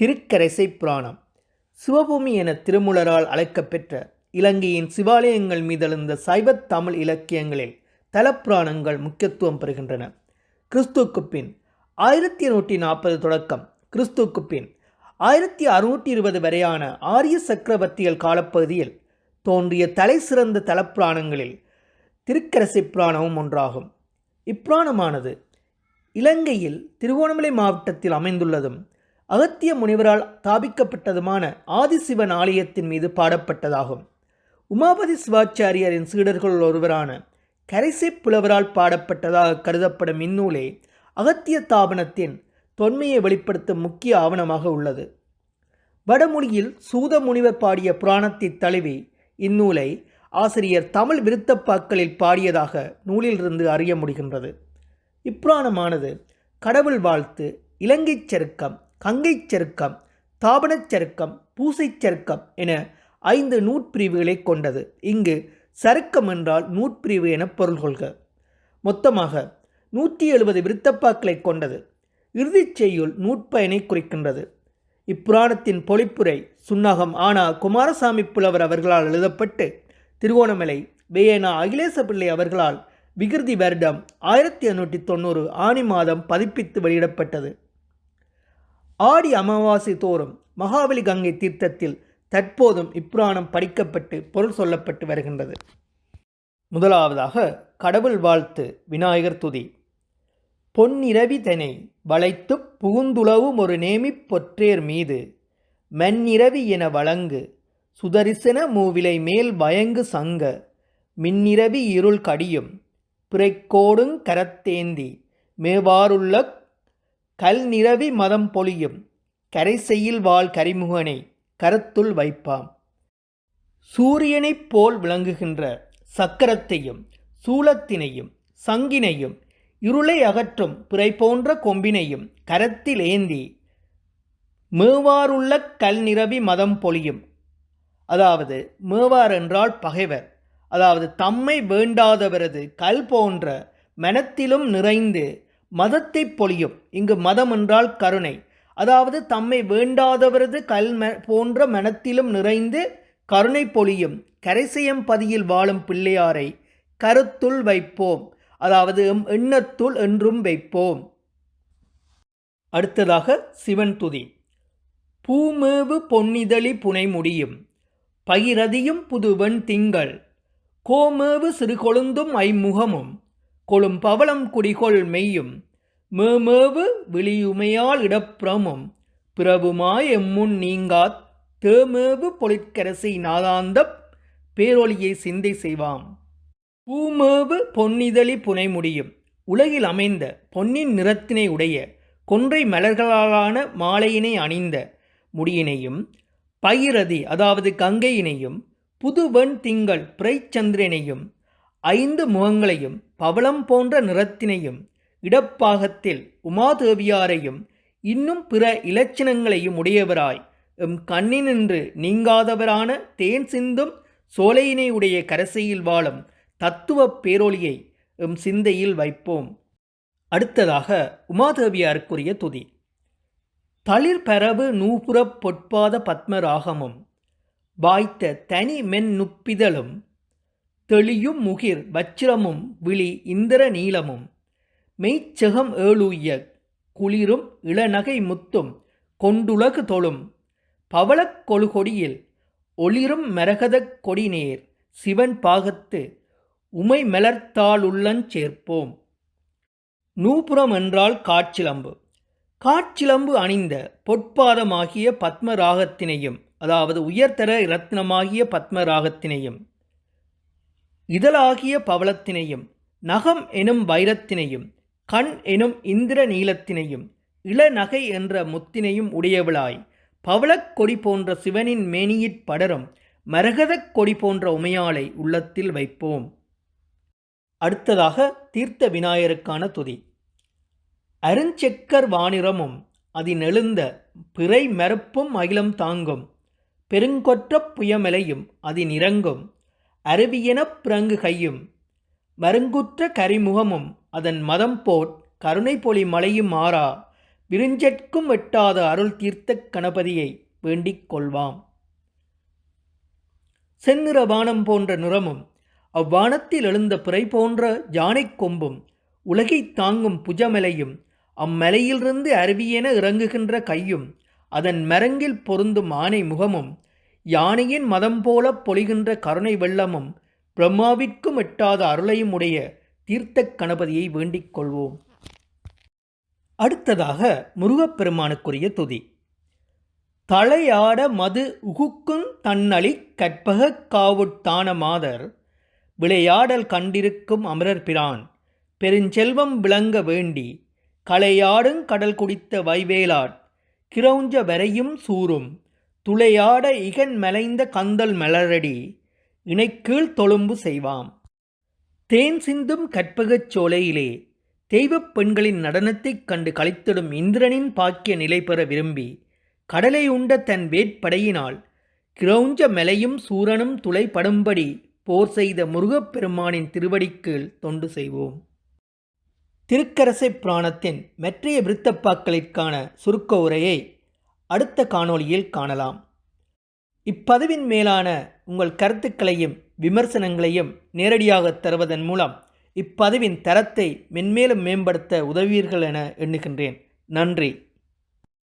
திருக்கரசை புராணம். சிவபூமி என திருமுலரால் அழைக்கப்பெற்ற இலங்கையின் சிவாலயங்கள் மீதெழுந்த சைவத் தமிழ் இலக்கியங்களில் தலப்புராணங்கள் முக்கியத்துவம் பெறுகின்றன. கிறிஸ்துவுக்கு பின் ஆயிரத்தி நூற்றி நாற்பது தொடக்கம் கிறிஸ்துக்கு பின் ஆயிரத்தி அறுநூற்றி இருபது வரையான ஆரிய சக்கரவர்த்திகள் காலப்பகுதியில் தோன்றிய தலை சிறந்த தலப்புராணங்களில் திருக்கரசை புராணமும் ஒன்றாகும். இப்புராணமானது இலங்கையில் திருகோணமலை மாவட்டத்தில் அமைந்துள்ளதும் அகத்திய முனிவரால் தாபிக்கப்பட்டதுமான ஆதிசிவன் ஆலயத்தின் மீது பாடப்பட்டதாகும். உமாபதி சிவாச்சாரியரின் சீடர்கள் ஒருவரான கரைசை புலவரால் பாடப்பட்டதாக கருதப்படும் இந்நூலே அகத்திய தாபனத்தின் தொன்மையை வெளிப்படுத்தும் முக்கிய ஆவணமாக உள்ளது. வடமொழியில் சூத முனிவர் பாடிய புராணத்தை தழுவி இந்நூலை ஆசிரியர் தமிழ் விருத்தப்பாக்களில் பாடியதாக நூலிலிருந்து அறிய முடிகின்றது. இப்புராணமானது கடவுள் வாழ்த்து இலங்கைச் சருக்கம் கங்கைச் சருக்கம் தாபனச் சருக்கம் பூசைச் சருக்கம் என ஐந்து நூற்பிரிவுகளை கொண்டது. இங்கு சருக்கம் என்றால் நூற்பிரிவு என பொருள் கொள்க. மொத்தமாக நூற்றி எழுபது விருத்தப்பாக்களை கொண்டது. இறுதிச் செய்யுள் நூற்பயனை குறிக்கின்றது. இப்புராணத்தின் பொழிப்புரை சுன்னகம் ஆனா குமாரசாமி புலவர் அவர்களால் எழுதப்பட்டு திருகோணமலை வேயனா அகிலேச பிள்ளை அவர்களால் விகிருதி வருடம் ஆயிரத்தி எண்ணூற்றி தொண்ணூறு ஆணி மாதம் பதிப்பித்து வெளியிடப்பட்டது. ஆடி அமாவாசை தோறும் மகாபலி கங்கை தீர்த்தத்தில் தற்போதும் இப்புராணம் படிக்கப்பட்டு பொருள் சொல்லப்பட்டு வருகின்றது. முதலாவதாக கடவுள் வாழ்த்து விநாயகர் துதி. பொன்னிரவி தனை வளைத்து புகுந்துளவும் ஒரு நேமிப் பொற்றேர் மீது மென்னிரவி என வழங்கு சுதரிசன மூவிலை மேல் வயங்கு சங்க மின்னிரவி இருள் கடியும் பிறைக்கோடுங் கரத்தேந்தி மேவாருள்ள கல் நிரவி மதம் பொழியும். கரைசெயில் வாழ் கரிமுகனை கரத்துள் வைப்பாம். சூரியனைப் போல் விளங்குகின்ற சக்கரத்தையும் சூலத்தினையும் சங்கினையும் இருளை அகற்றும் பிறை போன்ற கொம்பினையும் கரத்தில் ஏந்தி மேவாருள்ள கல் நிரவி மதம் பொழியும். அதாவது மேவார் என்றால் பகைவர். அதாவது தம்மை வேண்டாதவரது கல் போன்ற மனத்திலும் நிறைந்து மதத்தை பொழியும். இங்கு மதம் என்றால் கருணை. அதாவது தம்மை வேண்டாதவரது கல் போன்ற மனத்திலும் நிறைந்து கருணை பொழியும். கரைசயம் பதியில் வாழும் பிள்ளையாரை கருத்துள் வைப்போம். அதாவது எம் எண்ணத்துள் என்றும் வைப்போம். அடுத்ததாக சிவன் துதி. பூமேவு பொன்னிதழி புனை முடியும் பகிரதியும் புதுவன் திங்கள். கோமேவு சிறு கொழுந்தும் ஐமுகமும் கொழும் பவளம் குடிகொள் மெய்யும். மேமேவு விழியுமையால் இடப்புறமும் பிறவுமாய் எம்முன் நீங்காத் தேமேவு பொழிற்கரசை நாதாந்தப் பேரொளியை சிந்தை செய்வாம். பூமேவு பொன்னிதழி புனை முடியும் உலகில் அமைந்த பொன்னின் நிறத்தினை உடைய கொன்றை மலர்களாலான மாலையினை அணிந்த முடியினையும் பயிரதி அதாவது கங்கையினையும் புதுவெண் திங்கள் பிறைச்சந்திரனையும் ஐந்து முகங்களையும் பவளம் போன்ற நிறத்தினையும் இடப்பாகத்தில் உமாதேவியாரையும் இன்னும் பிற இலட்சணங்களையும் உடையவராய் எம் கண்ணினின்று நீங்காதவரான தேன் சிந்தும் சோலையினை உடைய கரசையில் வாழும் தத்துவ பேரொளியை எம் சிந்தையில் வைப்போம். அடுத்ததாக உமாதேவியாருக்குரிய துதி. தளிர் பரவு நூபுறப் பொற்பாத பத்மராகமும் வாய்த்த தனி மென் நுப்பிதழும் தெளியும் முகிர் வச்சிரமும் விழி இந்திர நீளமும் மெய்ச்செகம் ஏழுய்ய குளிரும் இளநகை முத்தும் கொண்டுலகு தொழும். பவளக் கொழுகொடியில் ஒளிரும் மரகதக் கொடிநேர் சிவன் பாகத்து உமை மலர்த்தாளுள்ளஞ் சேர்ப்போம். நூபுரம் என்றால் காட்சிலம்பு. காட்சிலம்பு அணிந்த பொற்பாதமாகிய பத்மராகத்தினையும் அதாவது உயர்தர இரத்னமாகிய பத்மராகத்தினையும். இதழாகிய பவளத்தினையும் நகம் எனும் வைரத்தினையும் கண் எனும் இந்திர நீலத்தினையும் இளநகை என்ற முத்தினையும் உடையவளாய் பவளக் கொடி போன்ற சிவனின் மேனியிற் படரும் மரகதக் கொடி போன்ற உமையாளை உள்ளத்தில் வைப்போம். அடுத்ததாக தீர்த்த விநாயகருக்கான துதி. அருஞ்செக்கர் வானிறமும் அதினெழுந்த பிறை மரப்பும் அகிலம் தாங்கும் பெருங்கொற்ற புயமலையும் அதினிறங்கும் அருவியெனப் பிறங்கு கையும் மருங்குற்ற கரிமுகமும் அதன் மதம் போட் கருணை பொலி மலையும் ஆறா விருஞ்சற்கும் வெட்டாத அருள் தீர்த்த கணபதியை வேண்டிக் கொள்வாம். செந்நிற வானம் போன்ற நிறமும் அவ்வானத்தில் எழுந்த பிறை போன்ற ஜானைக் கொம்பும் உலகைத் தாங்கும் புஜமலையும் அம்மலையிலிருந்து அருவியென இறங்குகின்ற கையும் அதன் மரங்கில் பொருந்தும் ஆனை முகமும் யானையின் மதம் போலப் பொழிகின்ற கருணை வெள்ளமும் பிரம்மாவிற்கும் எட்டாத அருளையும் உடைய தீர்த்தக் கணபதியை வேண்டிக் கொள்வோம். அடுத்ததாக முருகப்பெருமானுக்குரிய துதி. தலையாட மது உகுக்குங் தன்னளி கற்பக காவுட்டான மாதர் விளையாடல் கண்டிருக்கும் அமரர் பிரான் பெருஞ்செல்வம் விளங்க வேண்டி களையாடுங் கடல் குடித்த வைவேலாட் கிரௌஞ்ச வரையும் சூரும் துளையாட இகன் மலைந்த கந்தல் மலரடி இணைக்கீழ் தொழும்பு செய்வாம். தேன் சிந்தும் கற்பகச் சோலையிலே தெய்வப் பெண்களின் நடனத்தைக் கண்டு கழித்திடும் இந்திரனின் பாக்கிய நிலை பெற விரும்பி கடலை உண்ட தன் வேட்படையினால் கிரௌஞ்ச மலையும் சூரனும் துளைப்படும்படி போர் செய்த முருகப்பெருமானின் திருவடிக்கீழ் தொண்டு செய்வோம். திருக்கரசை புராணத்தின் மெற்றைய விருத்தப்பாக்களிற்கான சுருக்க உரையை அடுத்த காணொளியில் காணலாம். இப்பதிவின் மேலான உங்கள் கருத்துக்களையும் விமர்சனங்களையும் நேரடியாக தருவதன் மூலம் இப்பதிவின் தரத்தை மென்மேலும் மேம்படுத்த உதவீர்கள் என எண்ணுகின்றேன். நன்றி.